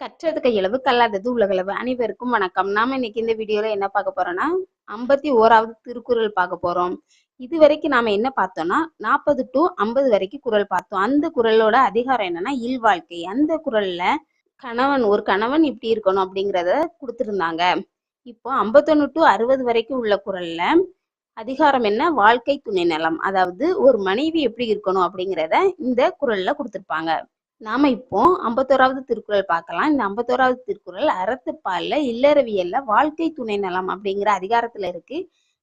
கற்றது கையளவு கல்லாதது உலகளவு. அனைவருக்கும் வணக்கம். நாம இன்னைக்கு இந்த வீடியோல என்ன பார்க்க போறோம்னா ஐம்பத்தி ஓராவது திருக்குறள் பார்க்க போறோம். இது வரைக்கும் நாம என்ன பார்த்தோம்னா நாற்பது டு ஐம்பது வரைக்கும் குறள் பார்த்தோம். அந்த குறளோட அதிகாரம் என்னன்னா இல்வாழ்க்கை. அந்த குரல்ல கணவன் ஒரு கணவன் இப்படி இருக்கணும் அப்படிங்கிறத கொடுத்துருந்தாங்க. இப்போ ஐம்பத்தொன்னு டு அறுபது வரைக்கும் உள்ள குரல்ல அதிகாரம் என்ன? வாழ்க்கை துணை நலம் அதாவது ஒரு மனைவி எப்படி இருக்கணும் அப்படிங்கிறத இந்த குரல்ல கொடுத்துருப்பாங்க. நாம இப்போ ஐம்பத்தோராவது திருக்குறள் பார்க்கலாம். இந்த ஐம்பத்தோராவது திருக்குறள் அறத்துப்பால்ல இல்லறவியல்ல வாழ்க்கை துணை நலம் அப்படிங்கிற அதிகாரத்துல இருக்கு.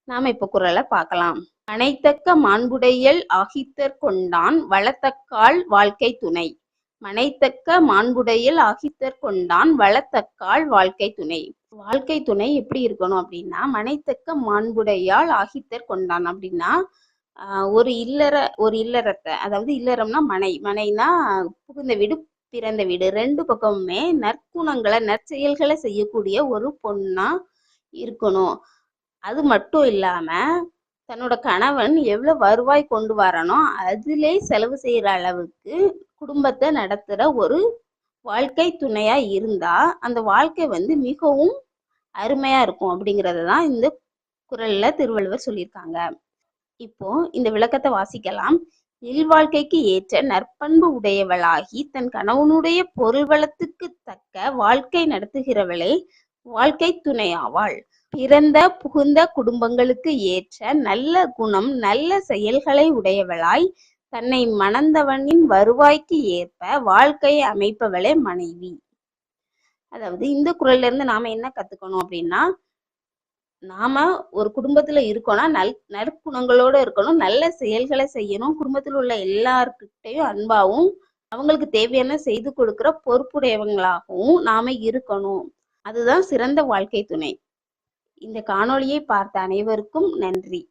நாம இப்ப குறளை பார்க்கலாம். மனைத்தக்க மாண்புடையல் ஆகித்தற் கொண்டான் வளத்தக்கால் வாழ்க்கை துணை. மனைத்தக்க மாண்புடையல் ஆகித்தற் கொண்டான் வளத்தக்கால் வாழ்க்கை துணை. வாழ்க்கை துணை எப்படி இருக்கணும் அப்படின்னா மனைத்தக்க மாண்புடையால் ஆகித்தற் கொண்டான் அப்படின்னா ஒரு இல்லற ஒரு இல்லறத்தை அதாவது இல்லறம்னா மனை மனைனா புகுந்த வீடு பிறந்த வீடு. ரெண்டு பக்கமுமே நற்குணங்களை நற்செயல்களை செய்யக்கூடிய ஒரு பொண்ணா இருக்கணும். அது மட்டும் இல்லாம தன்னோட கணவன் எவ்வளவு வருவாய் கொண்டு வரணும் அதிலே செலவு செய்யற அளவுக்கு குடும்பத்தை நடத்துற ஒரு வாழ்க்கை துணையா இருந்தா அந்த வாழ்க்கை வந்து மிகவும் அருமையா இருக்கும் அப்படிங்கறத தான் இந்த குரல்ல திருவள்ளுவர் சொல்லியிருக்காங்க. இப்போ இந்த விளக்கத்தை வாசிக்கலாம். இல்வாழ்க்கைக்கு ஏற்ற நற்பண்பு உடையவளாகி தன் கணவனுடைய பொருள் வளத்துக்கு தக்க வாழ்க்கை நடத்துகிறவளே வாழ்க்கை துணையாவாள். பிறந்த புகுந்த குடும்பங்களுக்கு ஏற்ற நல்ல குணம் நல்ல செயல்களை உடையவளாய் தன்னை மணந்தவனின் வருவாய்க்கு ஏற்ப வாழ்க்கையை அமைப்பவளே மனைவி. அதாவது இந்த குரல்ல இருந்து நாம என்ன கத்துக்கணும் அப்படின்னா நாம ஒரு குடும்பத்துல இருக்கோம்னா நல் நற்குணங்களோட இருக்கணும். நல்ல செயல்களை செய்யணும். குடும்பத்தில் உள்ள எல்லாருக்கிட்டையும் அன்பாவும் அவங்களுக்கு தேவையான செய்து கொடுக்கிற பொறுப்புடையவங்களாகவும் நாம இருக்கணும். அதுதான் சிறந்த வாழ்க்கை துணை. இந்த காணொளியை பார்த்த அனைவருக்கும் நன்றி.